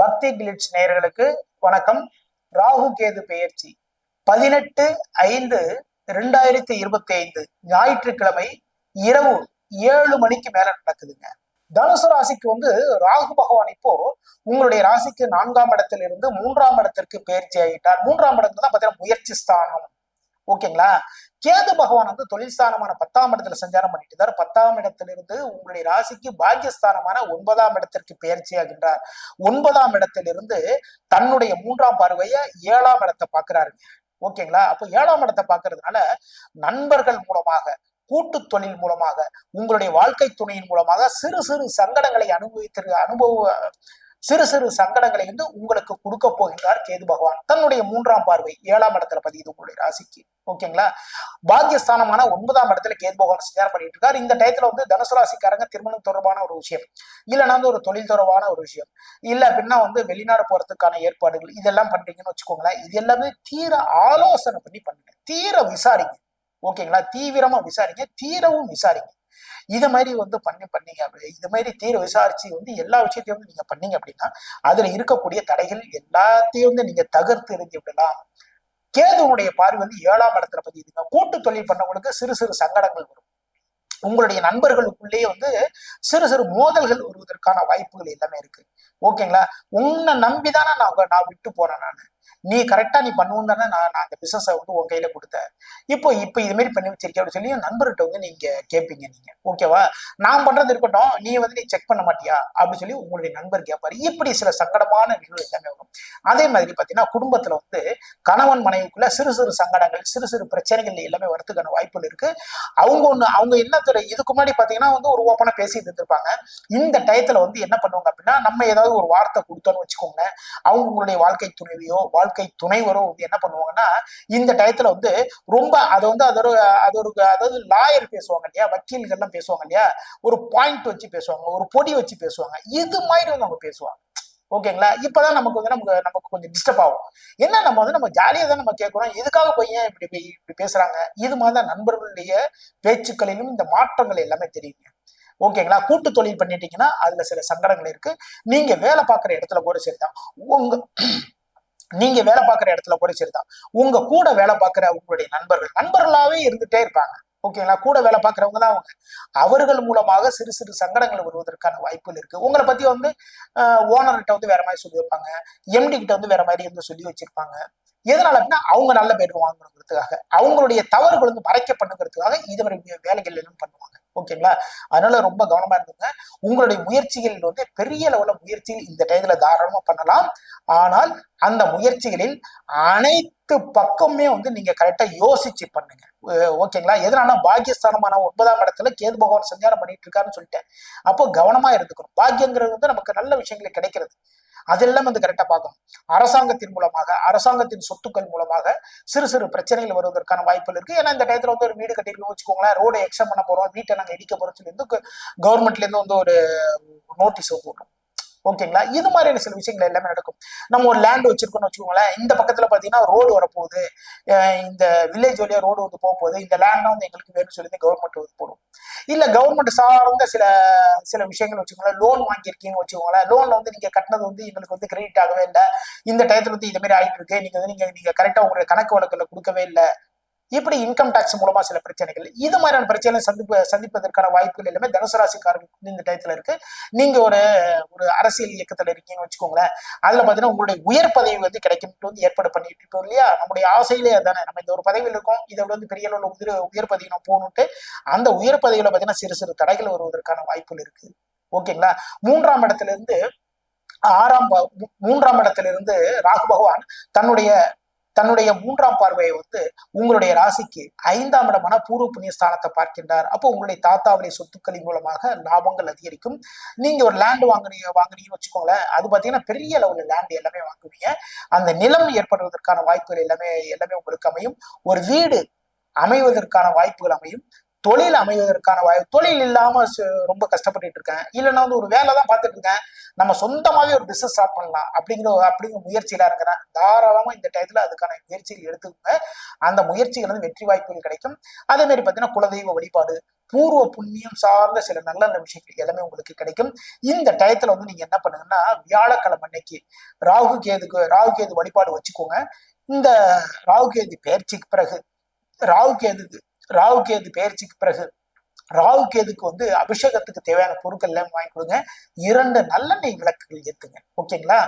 பக்தி கிளிட்ஸ் நேயர்களுக்கு வணக்கம். ராகு கேது பெயர்ச்சி. பதினெட்டு ஐந்து ரெண்டாயிரத்தி இருபத்தி ஐந்து ஞாயிற்றுக்கிழமை இரவு ஏழு மணிக்கு மேல நடக்குதுங்க. தனுசு ராசிக்கு வந்து ராகு பகவான் இப்போ உங்களுடைய ராசிக்கு நான்காம் இடத்திலிருந்து மூன்றாம் இடத்திற்கு பயிற்சி ஆகிட்டார். மூன்றாம் இடத்துல தான் பார்த்தீங்கன்னா முயற்சி ஸ்தானம். ஓகேங்களா? கேது பகவான் வந்து தொழில்ஸ்தானமான பத்தாம் இடத்துல சஞ்சாரம் பண்ணிட்டு இருந்தார் பத்தாம் இடத்திலிருந்து உங்களுடைய ராசிக்கு பாக்கியஸ்தானமான ஒன்பதாம் இடத்திற்கு பயிற்சி ஆகின்றார். ஒன்பதாம் இடத்திலிருந்து தன்னுடைய மூன்றாம் பார்வையை ஏழாம் இடத்தை பாக்குறாருங்க ஓகேங்களா? அப்போ ஏழாம் இடத்தை பாக்குறதுனால நண்பர்கள் மூலமாக கூட்டு தொழில் மூலமாக உங்களுடைய வாழ்க்கை துணையின் மூலமாக சிறு சிறு சங்கடங்களை அனுபவித்திரு அனுபவ சிறு சிறு சங்கடங்களை வந்து உங்களுக்கு கொடுக்க போகின்றார் கேது பகவான். தன்னுடைய மூன்றாம் பார்வை ஏழாம் இடத்துல பதியுது உங்களுடைய ராசிக்கு. ஓகேங்களா? பாக்கியஸ்தானமான ஒன்பதாம் இடத்துல கேது பகவான் சஞ்சாரம் பண்ணிட்டு இருக்காரு. இந்த டயத்துல வந்து தனுசு ராசிக்காரங்க திருமணம் தொடர்பான ஒரு விஷயம். இல்லைன்னா வந்து ஒரு தொழில் தொடர்பான ஒரு விஷயம். இல்ல அப்படின்னா வந்து வெளிநாடு போறதுக்கான ஏற்பாடுகள் இதெல்லாம் பண்றீங்கன்னு வச்சுக்கோங்களேன். இது எல்லாமே தீர ஆலோசனை பண்ணி பண்ணுங்க. தீர விசாரிங்க. ஓகேங்களா? தீவிரமா விசாரிங்க. தீரவும் விசாரிங்க. இது மாதிரி வந்து பண்ணி பண்ணீங்க அப்படி இது மாதிரி தீர விசாரிச்சு வந்து எல்லா விஷயத்தையும் வந்து நீங்க பண்ணீங்க அப்படின்னா அதுல இருக்கக்கூடிய தடைகள் எல்லாத்தையும் வந்து நீங்க தகர்த்து எறிஞ்சு விடலாம் கேதுவனுடைய பார்வை வந்து ஏழாம் இடத்துல பதியுதுங்க. கூட்டு தொழில் பண்ணவங்களுக்கு சிறு சிறு சங்கடங்கள் வரும். உங்களுடைய நண்பர்களுக்குள்ளேயே வந்து சிறு சிறு மோதல்கள் வருவதற்கான வாய்ப்புகள் எல்லாமே இருக்கு. ஓகேங்களா? உன்னை நம்பிதானே நான் நான் விட்டு போறேன் நான். நீ கரெக்டா நீ பண்ணுவோம் தானே நான் நான் அந்த பிசினஸ் வந்து உன் கையில கொடுத்தேன். இப்போ இப்போ இது மாதிரி பண்ணி வச்சிருக்கேன் அப்படின்னு சொல்லி நண்பர்கிட்ட வந்து நீங்க கேட்பீங்க நீங்க. ஓகேவா நான் பண்றது இருக்கட்டும் நீ வந்து நீ செக் பண்ண மாட்டியா? அப்படின்னு சொல்லி உங்களுடைய நண்பர் கேட்பாரு இப்படி சில சங்கடமான நிகழ்வு எல்லாமே வரும். அதே மாதிரி பாத்தீங்கன்னா குடும்பத்துல வந்து கணவன் மனைவிக்குள்ள சிறு சிறு சங்கடங்கள் சிறு சிறு பிரச்சனைகள் எல்லாமே வரதுக்கான வாய்ப்புகள் இருக்கு. அவங்க ஒண்ணு அவங்க என்ன துறை இதுக்கு முன்னாடி பாத்தீங்கன்னா வந்து ஒரு ஓப்பனா பேசிட்டு இருந்திருப்பாங்க. இந்த டயத்துல வந்து என்ன பண்ணுவாங்க அப்படின்னா நம்ம ஏதாவது ஒரு வார்த்தை கொடுத்தோன்னு வச்சுக்கோங்க அவங்க உங்களுடைய வாழ்க்கை துணைவியோ வாழ்க்கை துணைவரோ வந்து என்ன பண்ணுவாங்கன்னா இந்த டயத்துல வந்து ரொம்ப அதை வந்து அதோட அது ஒரு அதாவது லாயர் பேசுவாங்க இல்லையா வக்கீல்கள்லாம் பேசுவாங்க இல்லையா ஒரு பாயிண்ட் வச்சு பேசுவாங்க ஒரு பொடி வச்சு பேசுவாங்க. இது மாதிரி வந்து அவங்க பேசுவாங்க. ஓகேங்களா? இப்பதான் நமக்கு வந்து நமக்கு நமக்கு கொஞ்சம் டிஸ்டர்ப் ஆகும். என்ன நம்ம வந்து நம்ம ஜாலியா தான் நம்ம கேட்குறோம். இதுக்காக போய் ஏன் இப்படி போய் இப்படி பேசுறாங்க? இது மாதிரி தான் நண்பர்களுடைய பேச்சுக்களிலும் இந்த மாற்றங்கள் எல்லாமே தெரியுங்க. ஓகேங்களா? கூட்டு தொழில் பண்ணிட்டீங்கன்னா அதுல சில சங்கடங்கள் இருக்கு. நீங்க வேலை பார்க்குற இடத்துல கூட சரிதான். உங்க நீங்க வேலை பார்க்குற இடத்துல கூட சரிதான். உங்க கூட வேலை பார்க்குற உங்களுடைய நண்பர்கள் நண்பர்களாவே இருந்துட்டே இருப்பாங்க. ஓகேங்களா கூட வேலை பார்க்குறவங்க தான் அவங்க. அவர்கள் மூலமாக சிறு சிறு சங்கடங்கள் வருவதற்கான வாய்ப்புகள் இருக்கு. உங்களை பத்தி வந்து ஓனர்கிட்ட வந்து வேற மாதிரி சொல்லி வைப்பாங்க. எம்டி கிட்ட வந்து வேற மாதிரி வந்து சொல்லி வச்சிருப்பாங்க. எதனால அப்படின்னா அவங்க நல்ல பேர் வாங்கணுங்கிறதுக்காக. அவங்களுடைய தவறுகள் வந்து மறைக்க பண்ணுங்கிறதுக்காக இதுவரை வேலைகள் எல்லாம் பண்ணுவாங்க. ஓகேங்களா? அதனால ரொம்ப கவனமா இருந்துங்க. உங்களுடைய முயற்சிகள் வந்து பெரிய லெவல முயற்சிகள் இந்த டயத்துல தாராளமா பண்ணலாம். ஆனால் அந்த முயற்சிகளில் அனைத்து பக்கமே வந்து நீங்க கரெக்டா யோசிச்சு பண்ணுங்க. ஓகேங்களா? எதனால பாக்கியஸ்தானமான ஒன்பதாம் இடத்துல கேது பகவான் சஞ்சாரம் பண்ணிட்டு இருக்காருன்னு சொல்லிட்டேன். அப்போ கவனமா இருந்துக்கணும். பாக்கியங்கிறது வந்து நமக்கு நல்ல விஷயங்கள் கிடைக்கிறது. அதெல்லாம் வந்து கரெக்டா பார்க்கணும் அரசாங்கத்தின் மூலமாக அரசாங்கத்தின் சொத்துக்கள் மூலமாக சிறு சிறு பிரச்சனைகள் வருவதற்கான வாய்ப்புகள் இருக்கு. ஏன்னா இந்த டயத்துல வந்து ஒரு வீடு கட்டிருக்கோம் வச்சுக்கோங்களேன் ரோடை எக்ஸ்டம் பண்ண போறோம் வீட்டை நாங்க இடிக்க போறோம் சொல்லி கவர்மெண்ட்ல இருந்து வந்து ஒரு நோட்டீஸ் போடுறோம் ஓகேங்களா? இது மாதிரியான சில விஷயங்கள் எல்லாமே நடக்கும். நம்ம ஒரு லேண்ட் வச்சிருக்கோம்னு வச்சுக்கோங்களேன் இந்த பக்கத்துல பாத்தீங்கன்னா ரோடு வரப்போகுது. இந்த வில்லேஜ் வழியா ரோடு வந்து போக போகுது இந்த லேண்ட் வந்து எங்களுக்கு வேணும்னு சொல்லி கவர்மெண்ட் வந்து போடும். இல்ல கவர்மெண்ட் சார்ந்த சில சில விஷயங்கள் வச்சுக்கோங்களேன் லோன் வாங்கியிருக்கீங்கன்னு வச்சுக்கோங்களேன் லோன்ல வந்து நீங்க கட்டினது வந்து எங்களுக்கு வந்து கிரெடிட் ஆகவே இல்லை. இந்த டயத்துல வந்து இந்த மாதிரி ஆயிட்டு இருக்கு. நீங்க வந்து நீங்க நீங்க கரெக்டா உங்களுடைய கணக்கு வழக்குல கொடுக்கவே இல்லை. இப்படி இன்கம் டாக்ஸ் மூலமா சில பிரச்சனைகள். இது மாதிரியான பிரச்சனை சந்திப்பு சந்திப்பதற்கான வாய்ப்புகள் எல்லாமே தனுசு ராசிக்காரர்களுக்கு இந்த டயத்துல இருக்கு. நீங்க ஒரு ஒரு அரசியல் இயக்கத்துல இருக்கீங்கன்னு வச்சுக்கோங்களேன். அதுல பாத்தீங்கன்னா உங்களுடைய உயர் பதவி வந்து கிடைக்கும். வந்து ஏற்பாடு பண்ணிட்டு இருக்கோம் இல்லையா? நம்முடைய ஆசையிலே அதானே. நம்ம இந்த ஒரு பதவியில் இருக்கோம். இதை வந்து பெரிய அளவில் உதிர உயர் பதவி நம்ம போகணுட்டு அந்த உயர் பதவியில பாத்தீங்கன்னா சிறு சிறு தடைகள் வருவதற்கான வாய்ப்புகள் இருக்கு. ஓகேங்களா? மூன்றாம் இடத்துல இருந்து ஆறாம் மூன்றாம் இடத்துல இருந்து ராகு பகவான் தன்னுடைய தன்னுடைய மூன்றாம் பார்வையை வந்து உங்களுடைய ராசிக்கு ஐந்தாம் இடமான பூர்வ புண்ணிய ஸ்தானத்தை பார்க்கின்றார். அப்போ உங்களுடைய தாத்தாவுடைய சொத்துக்களின் மூலமாக லாபங்கள் அதிகரிக்கும். நீங்க ஒரு லேண்ட் வாங்குனீங்க வாங்குனீங்கன்னு வச்சுக்கோங்களேன் அது பாத்தீங்கன்னா பெரிய அளவுல லேண்ட் எல்லாமே வாங்குவீங்க. அந்த நிலம் ஏற்படுவதற்கான வாய்ப்புகள் எல்லாமே எல்லாமே உங்களுக்கு அமையும். ஒரு வீடு அமைவதற்கான வாய்ப்புகள் அமையும். தொழில் அமைவதற்கான வாய்ப்பு தொழில் இல்லாம ரொம்ப கஷ்டப்பட்டுட்டு இருக்கேன். இல்லைன்னா வந்து ஒரு வேலை தான் பார்த்துட்டு இருக்கேன். நம்ம சொந்தமாவே ஒரு பிசினஸ் ஸ்டார்ட் பண்ணலாம் அப்படிங்கிற அப்படிங்கிற முயற்சியில இருக்கிறேன். தாராளமா இந்த டயத்துல அதுக்கான முயற்சிகள் எடுத்துக்கோங்க. அந்த முயற்சிகள் வந்து வெற்றி வாய்ப்புகள் கிடைக்கும். அதே மாதிரி பார்த்தீங்கன்னா குலதெய்வ வழிபாடு பூர்வ புண்ணியம் சார்ந்த சில நல்ல நல்ல விஷயங்கள் எல்லாமே உங்களுக்கு கிடைக்கும். இந்த டயத்துல வந்து நீங்க என்ன பண்ணுங்கன்னா வியாழக்கிழமை அன்னைக்கு ராகு கேதுக்கு ராகு கேது வழிபாடு வச்சுக்கோங்க. இந்த ராகு கேது பயிற்சிக்கு பிறகு ராகு கேதுக்கு ராகு கேது பயிற்சிக்கு பிறகு ராகு கேதுக்கு வந்து அபிஷேகத்துக்கு தேவையான பொருட்கள் எல்லாம் வாங்கி கொடுங்க. இரண்டு நல்லெண்ணெய் விளக்குகள் ஏத்துங்க. ஓகேங்களா?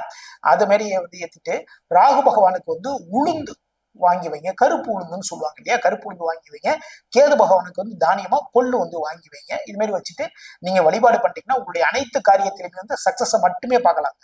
அது மாதிரி வந்து ஏத்திட்டு ராகு பகவானுக்கு வந்து உளுந்து வாங்கி வைங்க. கருப்பு உளுந்துன்னு சொல்லுவாங்க இல்லையா? கருப்பு உளுந்து வாங்கி வைங்க. கேது பகவானுக்கு வந்து தானியமா கொள்ளு வந்து வாங்கி வைங்க. இது மாதிரி வச்சுட்டு நீங்க வழிபாடு பண்ணிட்டீங்கன்னா உங்களுடைய அனைத்து காரியத்திலுமே வந்து சக்சஸை மட்டுமே பார்க்கலாம்.